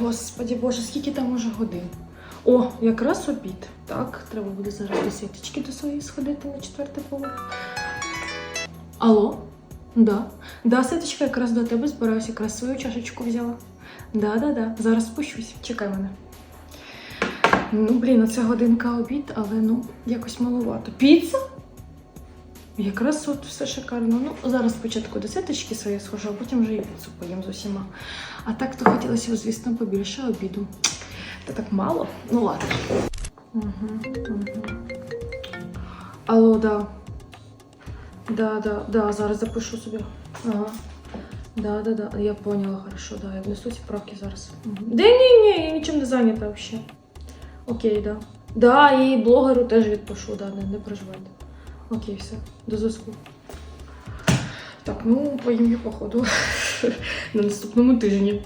господі боже, скільки там уже годин? О, якраз обід. Так, треба буде зараз до сіточки до своєї сходити на четвертий поверх. Алло? Да. Да, ситочка, якраз до тебе збираюсь, якраз свою чашечку взяла. Да, да, да. Зараз спущусь. Чекай мене. Ну, блін, оце годинка обід, але ну, якось маловато. Піца? Якраз от все шикарно. Ну, зараз спочатку до ситочки своєї схожу, а потім вже і піцу поїм з усіма. А так то хотілося, звісно, побільше обіду. Та так мало. Ну ладно. Угу, угу. Алло, да. Да, да, да, зараз запишу собі. Ага. Да, да, да. Я поняла, хорошо, да. Я внесу ці правки зараз. Угу. Да ні, ні, я нічим не зайнята взагалі. Окей, да. Да, і блогеру теж відпишу, да, не, не переживайте. Окей, все, до зв'язку. Так, ну, поїм я походу на наступному тижні.